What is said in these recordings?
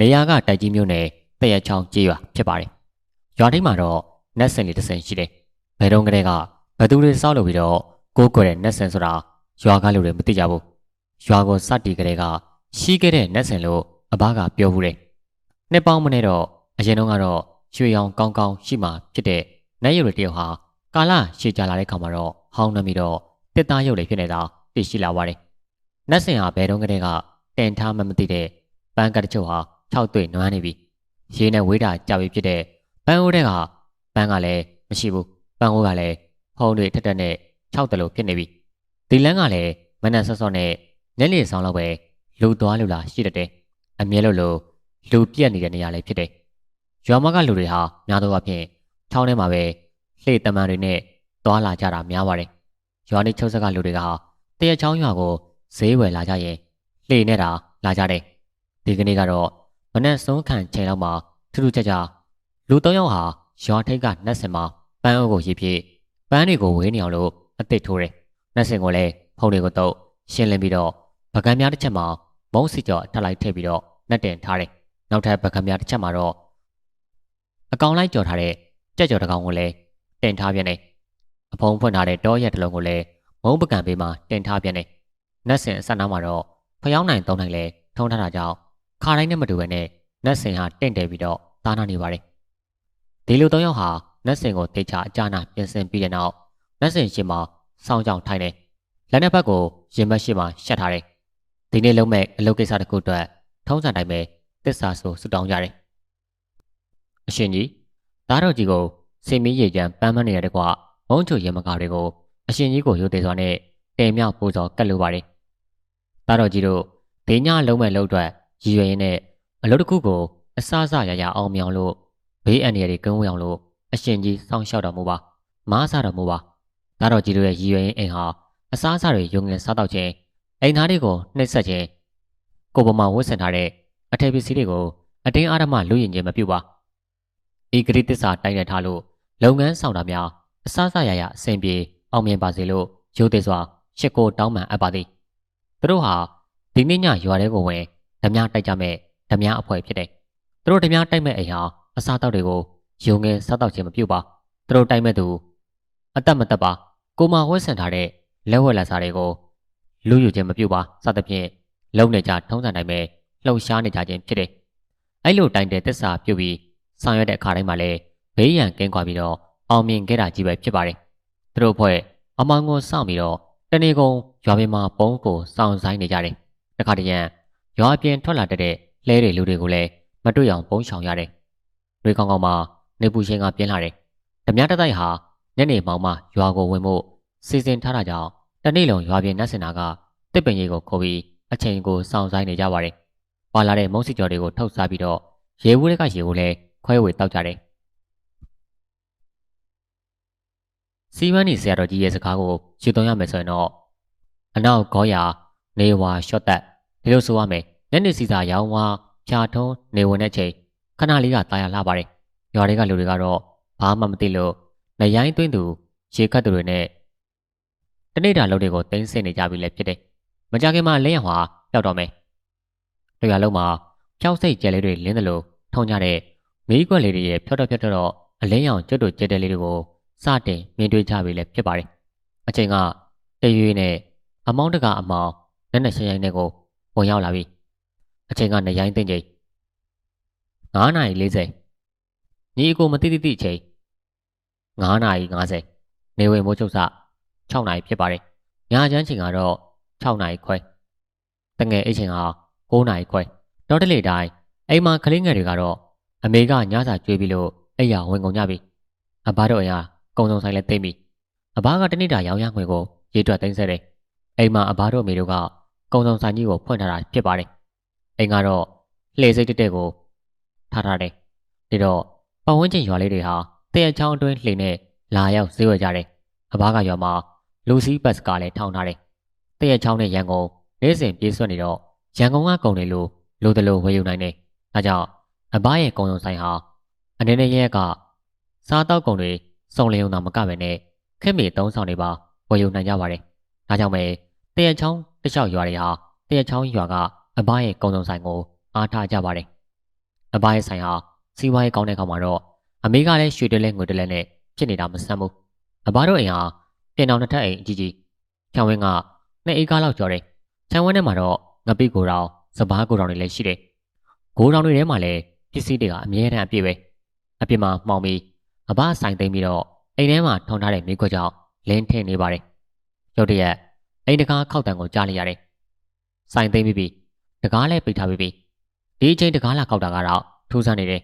နေရာကတိုက်ကြီးမျိုးနဲ့တရက်ချောင်းကြေးရွာဖြစ်ပါတယ်။ရွာထိပ်မှာတော့နတ်ဆင်လေးတစ်ဆင်ရှိတယ်။ဘယ်တော့ကလေးကဘသူတွေစောက်လို့ပြီးတော့ကိုးကွယ်တဲ့နတ်ဆင်ဆိုတာရွာကလူတွေမသိကြဘူး။ရွာကိုစတီကလေးကရှိခဲ့တဲ့နတ်ဆင်လို့အဘကပြောဘူးတယ်။နှစ်ပေါင်းမနဲ့တော့အရင်တုန်းကတော့ရွှေရောင်ကောင်းကောင်းရှိမှဖြစ်တဲ့နတ်ရုပ်တွေတယောက်ဟာကာလရှည်ကြာလာတဲ့ခါမှာတော့ဟောင်းနှမ်းပြီးတော့တစ်သားရုပ်တွေဖြစ်နေတာသိရှိလာပါတယ်။နတ်ဆင်ဟာဘယ်တော့ကလေးကတင်ထားမှမသိတဲ့ပန်းကတချို့ဟာ ၆တွေ့နွမ်းနေပြီ။ရေနဲ့ဝေးတာကြာပြီဖြစ်တဲ့ပန်းအိုးတဲ့ကပန်းကလည်းမရှိဘူး။ပန်းအိုးကလည်းဖုံးတွေထက်ထက်နဲ့၆တလို့ဖြစ်နေပြီ။ဒီလန်းကလည်းမနက်စောစောနဲ့ညနေဆောင်လောက်ပဲလူသွားလူလာရှိတတ်တယ်။အမြဲလို့လို့လူပြက်နေတဲ့နေရာလည်းဖြစ်တယ်။ရွာမကလူတွေဟာများသောအားဖြင့်ချောင်းထဲမှာပဲလှေတမန်တွေနဲ့သွားလာကြတာများပါတယ်။ရွာနေချုပ်ဆက်ကလူတွေကတရက်ချောင်းရွာကိုဈေးဝယ်လာကြရင်လှေနဲ့တာလာကြတယ်။ဒီကနေ့ကတော့ မနက်ဆုံးခံချိန်လောက်မှာထူးထူးခြားခြားလူ၃ယောက်ဟာရွာထိပ်ကနှက်စင်မှာပန်းအုပ်ကိုရေးပြပန်းတွေကိုဝေးနေအောင်လို့အသစ်ထိုးတယ်။နှက်စင်ကိုလည်းဖုံတွေကိုတော့ရှင်းလင်းပြီးတော့ပကံများတစ်ချက်မှာမုံစီကြော်ထပ်လိုက်ထည့်ပြီးတော့နှက်တင်ထားတယ်။နောက်ထပ်ပကံများတစ်ချက်မှာတော့အကောင်လိုက်ကြော်ထားတဲ့ကြက်ကြော်တစ်ကောင်ကိုလည်းတင်ထားပြန်တယ်။အဖုံးဖွင့်ထားတဲ့တောရက်တစ်လုံးကိုလည်းမုံပကံပေးမှာတင်ထားပြန်တယ်။နှက်စင်အဆက်နားမှာတော့ဖျောင်းနိုင်သုံးနိုင်လဲထုံးထားတာကြောင့် ခါတိုင်းနဲ့မတူဘဲနဲ့နတ်စင်ဟာတင့်တယ်ပြီးတော့သားနာနေပါတယ်။ဒီလိုသုံးယောက်ဟာနတ်စင်ကိုတေချာအကြနာပြင်ဆင်ပြီးတဲ့နောက်နတ်စင်ရှင်မှာစောင်းကြောင်ထိုင်တယ်။လက်နှစ်ဖက်ကိုရင်မက်ရှိမှရှက်ထားတယ်။ဒီနေ့လုံးမဲ့အလုပ်ကိစ္စတစ်ခုအတွက်ထုံးစံတိုင်းပဲတစ္ဆာဆိုဆူတောင်းကြတယ်။အရှင်ကြီးသားတော်ကြီးကိုစင်မီးရေချမ်းပန်းမနေရတဲ့ကွာမုံချိုရေမကာတွေကိုအရှင်ကြီးကိုရိုသေစွာနဲ့တင်မြောက်ပူဇော်ကတ်လိုပါတယ်။သားတော်ကြီးတို့ဒေညလုံးမဲ့လို့အတွက် ရည်ရွယ်ရင်းနဲ့အလုပ်တစ်ခုကိုအစအစရရအောင်မြောင်လို့ဘေးအန္တရာယ်တွေကင်းဝေးအောင်လို့အရှင်ကြီးစောင့်ရှောက်တော်မူပါမားစားတော်မူပါဒါတော်ကြီးတို့ရဲ့ရည်ရွယ်ရင်းအိမ်ဟာအစားအစာတွေယုံငင်စားတော့ခြင်းအိမ်သားတွေကိုနှိပ်စက်ခြင်းကိုပမာဝတ်ဆင်ထားတဲ့အထည်ပစ္စည်းတွေကိုအတင်းအားဓမ္မလူရင်ခြင်းမပြုပါဤဂရိတစ္ဆာတိုက်ရထားလို့လုပ်ငန်းဆောင်တာများအစားအစာရရအဆင်ပြေအောင်မြင်ပါစေလို့ရိုသေစွာရှစ်ကိုတောင်းပန်အပ်ပါသည်သူတို့ဟာဒီနေ့ညရွာထဲကိုဝင် ဓမြတိုက်ကြမဲ့ဓမြအဖွဲ့ဖြစ်တယ်။သူတို့ဓမြတိုက်မဲ့အိမ်ဟာအစားတောက်တွေကိုယုံငယ်စားတောက်ခြင်းမပြုပါ။သူတို့တိုက်မဲ့သူအသက်မသက်ပါကိုမာဝက်ဆန်ထားတဲ့လက်ဝက်လက်စားတွေကိုလူယူခြင်းမပြုပါစသဖြင့်လုံနေကြထုံးစံတိုင်းပဲလှုပ်ရှားနေကြခြင်းဖြစ်တယ်။အဲ့လိုတိုင်တဲ့သစ္စာပြုပြီးဆောင်ရွက်တဲ့အခါတိုင်းမှာလည်းဘေးရန်ကင်းကွာပြီးတော့အောင်မြင်ခဲ့တာကြီးပဲဖြစ်ပါတယ်။သူတို့ဖွဲ့အမောင်ကိုစောင့်ပြီးတော့တနေကုန်ရွာပြင်မှာပုံးကိုစောင့်ဆိုင်နေကြတယ်။တခါတရံ ရွာပြင်ထွက်လာတဲ့လှဲတွေလူတွေကိုလည်းမတွေ့အောင်ပုံရှောင်ရတယ်။တွေကောင်းကောင်းမှနေပူရှင်ကပြင်းလာတယ်။ဓမြတတိုက်ဟာညနေမှောင်မှရွာကိုဝင်ဖို့စီစဉ်ထားတာကြောင့်တနေ့လုံးရွာပြင်နတ်စင်နာကတစ်ပင်ကြီးကိုခေါ်ပြီးအချိန်ကိုစောင့်ဆိုင်နေကြပါတယ်။ပါလာတဲ့မုံစီကျော်တွေကိုထုတ်စားပြီးတော့ရေဘူးတွေကရေကိုလည်းခွဲဝေတောက်ကြတယ်။စီမန်းနီဆရာတော်ကြီးရဲ့စကားကိုယူသွင်းရမယ်ဆိုရင်တော့အနောက်ဂေါ်ယာနေဝါရှော့တက် ဒီလိုဆိုရမယ်ညနေစီစာရောင်းဝါဖြာထုံးနေဝင်တဲ့ချိန်ခဏလေးကတာယာလှပါတယ်ရွာတွေကလူတွေကတော့ဘာမှမသိလို့နရိုင်းသွင်းသူရေခတ်သူတွေနဲ့တနေ့တာလုပ်တွေကိုတင်းဆင်နေကြပြီလည်းဖြစ်တယ်မကြခင်မှာလင်းရဟွာပျောက်တော့မယ်တို့ရလုံးမှာဖြောက်စိတ်ကျဲလေးတွေလင်းတယ်လို့ထုံကြတဲ့မီးကွက်လေးတွေရဲ့ဖြောက်တော့ဖြောက်တော့အလင်းရောင်ကျွတ်တို့ကျဲတဲ့လေးတွေကိုစတင်မြင်တွေ့ကြပြီလည်းဖြစ်ပါတယ်အချိန်ကတရွေးနဲ့အမောင်းတကအမောင်းနဲ့နဲ့ရှင်ရိုင်းတွေကို ဝင်ရောက်လာပြီအချိန်ကနေရိုင်းသိမ့်ချိန်9:40ညီအကိုမတိတိတိအချိန်9:50နေဝင်မိုးချုပ်စ6နာရီဖြစ်ပါတယ်ညချမ်းချိန်ကတော့6နာရီခွဲတငယ်အိတ်ချိန်ဟာ9နာရီခွဲတော့တလေတိုင်းအိမ်မှာကလေးငယ်တွေကတော့အမေကညစာကျွေးပြီးလို့အိယာဝင်ကုန်ကြပြီအဘတို့အရာကုံစုံဆိုင်လဲသိမ့်ပြီအဘကတနေ့တာရောင်းရငွေကိုရေတွက်သိမ်းဆက်တယ်အိမ်မှာအဘတို့အမေတို့က ကုံစုံဆိုင်ကြီးကိုဖွင့်ထားတာဖြစ်ပါတယ်အိမ်ကတော့လှေစိတ်တက်တက်ကိုထားထားတယ်ဒီတော့ပတ်ဝန်းကျင်ရွာလေးတွေဟာတရချောင်းအတွင်းလှေနဲ့လာရောက်ဈေးဝယ်ကြတယ်အဘကရွာမှာလူစီးဘတ်ကလည်းထောင်ထားတယ်တရချောင်းနဲ့ရန်ကုန်နေ့စဉ်ပြေးဆွနေတော့ရန်ကုန်ကကုန်တယ်လို့လိုတယ်လို့ဝယ်ယူနိုင်တယ်ဒါကြောင့်အဘရဲ့ကုံစုံဆိုင်ဟာအနေနဲ့ရဲကစားတောက်ကုန်တွေစုံလင်ုံသာမကပဲနဲ့ခက်မီသုံးဆောင်တွေပါဝယ်ယူနိုင်ကြပါတယ်ဒါကြောင့်ပဲ တရချောင်းတခြားရွာတွေဟာတရချောင်းရွာကအဘရဲ့ကုံစုံဆိုင်ကိုအားထားကြပါတယ်အဘရဲ့ဆိုင်ဟာစီးပွားရေးကောင်းတဲ့ကောင်မှာတော့အမေကလည်းရွှေတလဲငွေတလဲနဲ့ဖြစ်နေတာမဆန်းဘူးအဘတို့အိမ်ဟာပြင်တော်နှစ်ထပ်အိမ်အကြီးကြီးခြံဝင်းကနှစ်အေးကားလောက်ကျော်တယ်ခြံဝင်းထဲမှာတော့ငပိကိုတောင်စပားကိုတောင်တွေလည်းရှိတယ်ဂိုးတောင်တွေထဲမှာလည်းပစ္စည်းတွေကအမြဲတမ်းအပြည့်ပဲအပြစ်မှာမှောင်ပြီးအဘဆိုင်သိမ်းပြီးတော့အိမ်ထဲမှာထောင်ထားတဲ့မိခွက်ကြောင့်လင်းထင်းနေပါတယ်ရုတ်တရက် အိမ်တကားခောက်တံကိုကြားလိုက်ရတယ်ဆိုင်သိမ်းပြီးပြီတကားလည်းပိတ်ထားပြီးပြီဒီအချိန်တကားလာခောက်တာကတော့ထူးဆန်းနေတယ်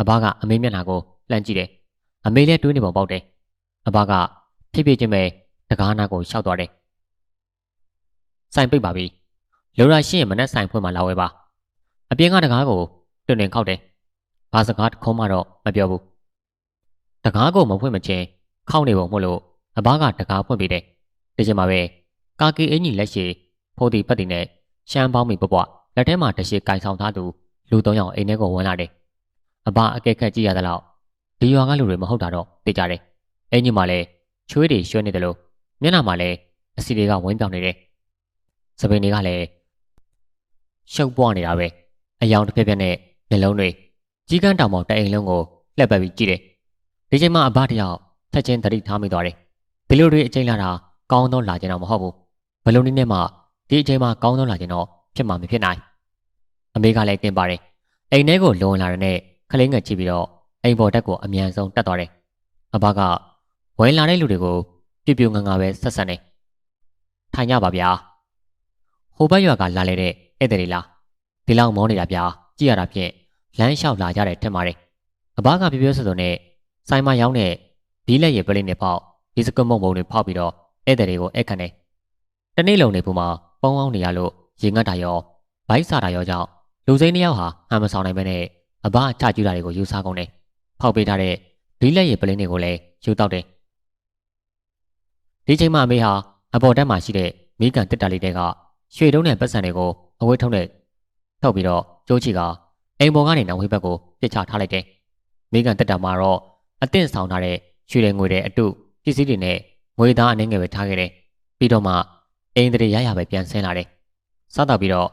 အဘကအမေမျက်နှာကိုလှမ်းကြည့်တယ်အမေလည်းတွေးနေပုံပေါက်တယ်အဘကဖြည်းဖြည်းချင်းပဲတကားနာကိုရှောက်သွားတယ်ဆိုင်ပိတ်ပါပြီလိုရာရှိရင်မနဲ့ဆိုင်ဖွင့်မှလာဝဲပါအပြင်ကတကားကိုတွင်တွင်ခောက်တယ်ဘာစကားတစ်ခုမှတော့မပြောဘူးတကားကိုမဖွင့်မချင်းခောက်နေပုံမို့လို့အဘကတကားဖွင့်ပေးတယ်ဒီချိန်မှာပဲ ကာကီအင်ကြီးလက်ရှိဖိုးတီပတ်တီနဲ့ရှမ်းပေါင်းမီပွပွလက်ထဲမှာတရှိကင်ဆောင်ထားသူလူသုံးယောက်အိမ်ထဲကိုဝင်လာတယ်အဘအကဲခတ်ကြည့်ရသလောက်ဒီရွာကလူတွေမဟုတ်တာတော့သိကြတယ်အင်ကြီးမှလည်းချွေးတွေရွှဲနေတယ်လို့မျက်နှာမှာလည်းအစီတွေကဝင်းပြောင်နေတယ်စပင်တွေကလည်းရှုပ်ပွားနေတာပဲအယောင်တစ်ပြက်ပြက်နဲ့နှလုံးတွေကြီးကန်းတောင်ပေါ်တအိမ်လုံးကိုလှက်ပတ်ပြီးကြည့်တယ်ဒီချိန်မှာအဘတယောက်ချက်ချင်းသတိထားမိသွားတယ်ဒီလိုတွေအချိန်လာတာကောင်းသောလာကျင်တော့မဟုတ်ဘူး ဘလုံးနည်းနဲ့မှဒီအချိန်မှာကောင်းသောလာကျင်တော့ဖြစ်မှာမဖြစ်နိုင်အမေကလည်းတင်ပါတယ်အိမ်ထဲကိုလွန်လာတဲ့နဲ့ခလင်းငယ်ကြည့်ပြီးတော့အိမ်ပေါ်တက်ကိုအမြန်ဆုံးတက်သွားတယ်အဘကဝင်လာတဲ့လူတွေကိုပြပြငငါပဲဆက်ဆက်နေထိုင်ကြပါဗျာဟိုဘက်ရွာကလာလေတဲ့ဧည့်သည်တွေလားဒီလောက်မောနေတာဗျာကြည့်ရတာဖြင့်လမ်းလျှောက်လာကြတယ်ထင်ပါတယ်အဘကပြပြဆွဆွနဲ့ဆိုင်မရောက်တဲ့ဘီးလက်ရည်ပလိနဲ့ပေါက်ဒီစကမုံပုံတွေဖောက်ပြီးတော့ဧည့်သည်တွေကိုဧည့်ခံတယ် တနေ့လုံးနေပူမှာပုံအောင်နေရလို့ရေငတ်တာရောဘိုက်စာတာရောကြောင့်လူစိမ်းတစ်ယောက်ဟာဟန်မဆောင်နိုင်ပဲနဲ့အဘချကျူတာတွေကိုယူစားကုန်တယ်ဖောက်ပေးထားတဲ့ဘီးလက်ရည်ပလိတွေကိုလည်းယူတောက်တယ်ဒီချိန်မှာအမေဟာအပေါ်တက်မှာရှိတဲ့မိကန်တစ်တာလေးတွေကရွှေတုံးတဲ့ပတ်စံတွေကိုအဝေးထုံးတဲ့ထုတ်ပြီးတော့ကျိုးချီကအိမ်ပေါ်ကနေနောက်ဝေးဘက်ကိုပြစ်ချထားလိုက်တယ်မိကန်တက်တာမှာတော့အသင့်ဆောင်ထားတဲ့ရွှေတွေငွေတွေအတုပစ္စည်းတွေနဲ့ငွေသားအနှင်းငယ်ပဲထားခဲ့တယ်ပြီးတော့မှ အိမ်တွေရရပဲပြန်ဆင်းလာတယ်စားတော့ပြီးတော့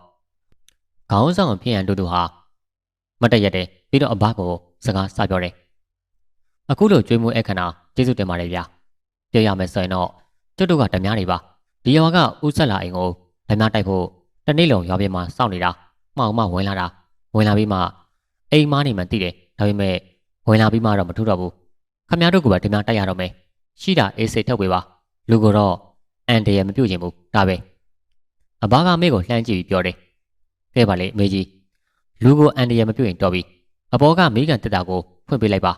ခေါင်းဆောင်ဖြစ်ရန်တူတူဟာမတက်ရက်တယ်ပြီးတော့အဘကိုစကားစပြောတယ်အခုလိုကြွေးမှုအခဏကျေးဇူးတင်ပါတယ်ဗျာပြောရမယ်ဆိုရင်တော့ကျွတ်တို့ကဓမြတွေပါဒီရွာကဥဆက်လာအိမ်ကိုဓမြတိုက်ဖို့တနေ့လုံးရွာပြင်မှာစောင့်နေတာမှောင်မှဝင်လာတာဝင်လာပြီးမှအိမ်မားနေမှသိတယ်ဒါပေမဲ့ဝင်လာပြီးမှတော့မထူတော့ဘူးခမရတို့ကပဲဓမြတိုက်ရတော့မယ်ရှိတာအေးစိတ်ထုတ်ပေးပါလူကတော့ အန်တရမပြုတ်ချင်ဘူးဒါပဲအဘကမေကိုလှမ်းကြည့်ပြီးပြောတယ်ကဲပါလေအမေကြီးလူကိုအန်တရမပြုတ်ရင်တော်ပြီအဘောကမိကန်တက်တာကိုဖွင့်ပေးလိုက်ပါ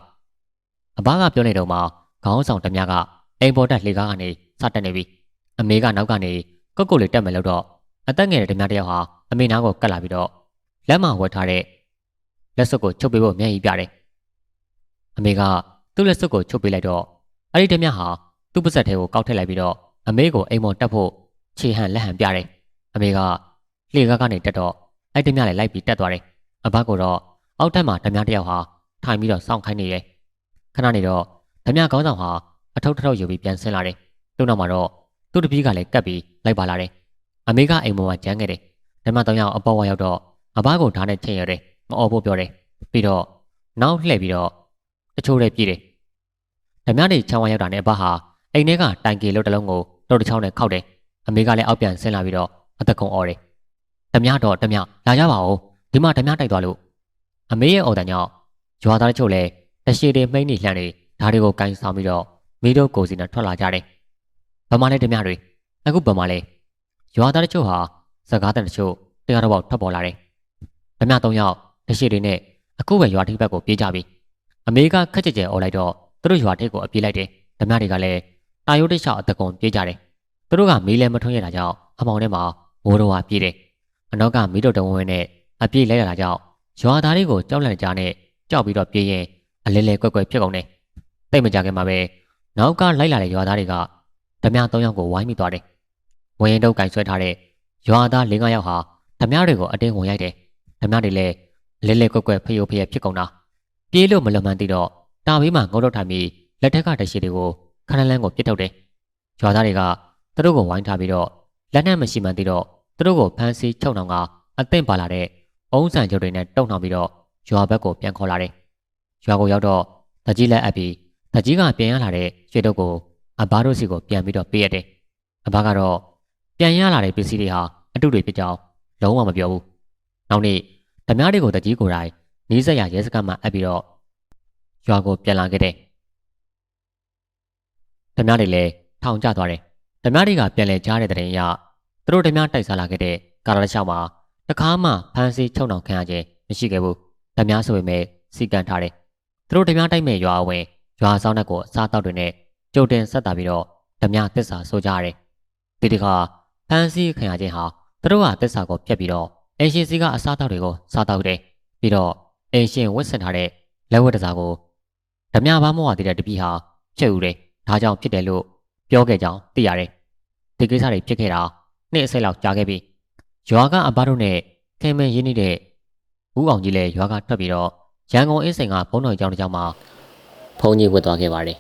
အဘကပြောနေတော့မှခေါင်းဆောင်တမကအိမ်ပေါ်တက်လှေကားကနေစတက်နေပြီအမေကနောက်ကနေကုတ်ကုတ်လေးတက်မယ်လို့တော့အသက်ငယ်တဲ့ဓမြတယောက်ဟာအမေနားကိုကတ်လာပြီးတော့လက်မဝတ်ထားတဲ့လက်စွပ်ကိုချုပ်ပေးဖို့မျက်ရည်ပြတယ်အမေကသူ့လက်စွပ်ကိုချုပ်ပေးလိုက်တော့အဲ့ဒီဓမြဟာသူ့ပါဇက်ထဲကိုကောက်ထည့်လိုက်ပြီးတော့ အမေကိုအိမ်ပေါ်တက်ဖို့ခြေဟန်လက်ဟန်ပြတယ်အမေကလှေကားကနေတက်တော့အဲ့ဓမြလည်းလိုက်ပြီးတက်သွားတယ်အဘကတော့အောက်ထပ်မှာဓမြတယောက်ဟာထိုင်ပြီးတော့စောင့်ခိုင်းနေတယ်ခဏနေတော့ဓမြကောင်းဆောင်ဟာအထုပ်ထုပ်ယူပြီးပြန်ဆင်းလာတယ်။သူ့နောက်မှာတော့သူ့တပည့်ကလည်းကပ်ပြီးလိုက်ပါလာတယ်။အမေကအိမ်ပေါ်မှာကျန်းခဲ့တယ်။ဓမ္မတောင်ရောက်အပေါ်ဝရောက်တော့အဘကိုဓာတ်နဲ့ချိန်ရတယ်။မအော်ဖို့ပြောတယ်။ပြီးတော့နောက်လှည့်ပြီးတော့တချို့လည်းပြည်တယ်။ဓမ္မတွေချောင်းဝရောက်တာနဲ့အဘဟာအိမ်ထဲကတိုင်ကေလို့တလုံးကို တော်တစ်ချောင်းနဲ့ခောက်တယ်။အမေကလည်းအောက်ပြန်ဆင်းလာပြီးတော့အသက်ကုံអော်တယ်။ဓမ္မတော့ဓမ္မလာကြပါဦး။ဒီမှာဓမ္မတိုက်သွားလို့အမေရဲ့အော်တန်ကြောင့်ရွာသားတချို့လည်းတရှိတွေမှိန်းနေလှမ်းနေဓာတ်တွေကိုကန်ဆောင်ပြီးတော့မိတို့ကိုစီနဲ့ထွက်လာကြတယ်။ဗမာလဲတမတွေအခုဗမာလဲရွာသားတချို့ဟာစကားတန်တချို့တရားတော်ပေါက်ထွက်ပေါ်လာတယ်။ဗမာ၃ယောက်တရှိတွေနဲ့အခုပဲရွာထိပ်ဘက်ကိုပြေးကြပြီ။အမေကခက်ကြကြအော်လိုက်တော့သူတို့ရွာထိပ်ကိုအပြေးလိုက်တယ်။ဗမာတွေကလည်း တာယိုတိချောက်အတကုံပြေးကြတယ်။သူတို့ကမီးလဲမထွန်းရတာကြောင့်အမောင်ထဲမှာမိုးတော်ဟာပြေးတယ်။အနောက်ကမီးတို့တဝင်းဝင်းနဲ့အပြေးလိုက်ရတာကြောင့်ရွာသားတွေကိုကြောက်လန့်ကြနဲ့ကြောက်ပြီးတော့ပြေးရင်အလဲလဲကွက်ကွက်ဖြစ်ကုန်တယ်။တိတ်မကြခင်မှာပဲနောက်ကလိုက်လာတဲ့ရွာသားတွေကဓမြ၃ယောက်ကိုဝိုင်းမိသွားတယ်။ဝင်းရင်တုပ်ကင်ဆွဲထားတဲ့ရွာသား၄၅ယောက်ဟာဓမြတွေကိုအတင်းဝင်ရိုက်တယ်။ဓမြတွေလည်းလဲလဲကွက်ကွက်ဖျို့ဖျက်ဖြစ်ကုန်တာ။ပြေးလို့မလွန်မှန်းသိတော့တာဘေးမှာငုံတော့ထိုင်ပြီးလက်ထက်ကတရှိတွေကို ခဏလန်းကိုပြစ်ထုတ်တယ်။ရွာသားတွေကသူတို့ကိုဝိုင်းထားပြီးတော့လက်နဲ့မရှိမှန်းသိတော့သူတို့ကိုဖမ်းဆီးချုပ်နှောင်ကအသင့်ပါလာတဲ့အုံးဆန်ကျုပ်တွေနဲ့တုံနှောင်ပြီးတော့ရွာဘက်ကိုပြန်ခေါ်လာတယ်။ရွာကိုရောက်တော့တကြီးလက်အပ်ပြီးတကြီးကပြန်ရလာတဲ့ရွှေတုပ်ကိုအဘတို့စီကိုပြန်ပြီးတော့ပေးရတယ်။အဘကတော့ပြန်ရလာတဲ့ပစ္စည်းတွေဟာအတုတွေဖြစ်ကြောင်းလုံးဝမပြောဘူး။နောက်နေ့ဓမြတွေကိုတကြီးကိုယ်တိုင်နီးစက်ရရဲစခန်းမှာအပ်ပြီးတော့ရွာကိုပြန်လာခဲ့တယ်။ ဓမြတွေလည်းထောင်ကျသွားတယ်။ဓမြတွေကပြန်လဲကြားတဲ့တဲ့ရင်ရသူတို့ဓမြတိုက်စားလာခဲ့တဲ့ကာလာတစ်လျှောက်မှာတခါမှဖမ်းဆီးချုပ်နှောင်ခံရခြင်းမရှိခဲ့ဘူး။ဓမြဆိုပေမဲ့စီကံထားတယ်။သူတို့ဓမြတိုက်မဲ့ရွာအဝင်ရွာဆောင်တဲ့ကိုအစားတောက်တွေနဲ့ကြိုတင်ဆက်တာပြီးတော့ဓမြသစ္စာဆိုကြရတယ်။ဒီတခါဖမ်းဆီးခံရခြင်းဟာသူတို့ကသစ္စာကိုဖျက်ပြီးတော့အင်ရှင်စီကအစားတောက်တွေကိုစားတောက်တယ်။ပြီးတော့အင်ရှင်ဝတ်ဆင်ထားတဲ့လက်ဝတ်တစားကိုဓမြဘာမောဝတည်တဲ့တပည့်ဟာဖြတ်ယူတယ်။ ဒါကြောင့်ဖြစ်တယ်လို့ပြောခဲ့ကြောင်းသိရတယ်။ဒီကိစ္စတွေဖြစ်ခဲ့တာနှစ်အစိတ်လောက်ကြာခဲ့ပြီ။ရွာကအဘတို့နဲ့ခင်မင်းရင်းနေတဲ့ဦးအောင်ကြီးလည်းရွာကထွက်ပြီးတော့ရန်ကုန်အင်းစိန်ကဘုံတော်ကျောင်းတစ်ကျောင်းမှာဘုံကြီးဝတ်သွားခဲ့ပါတယ်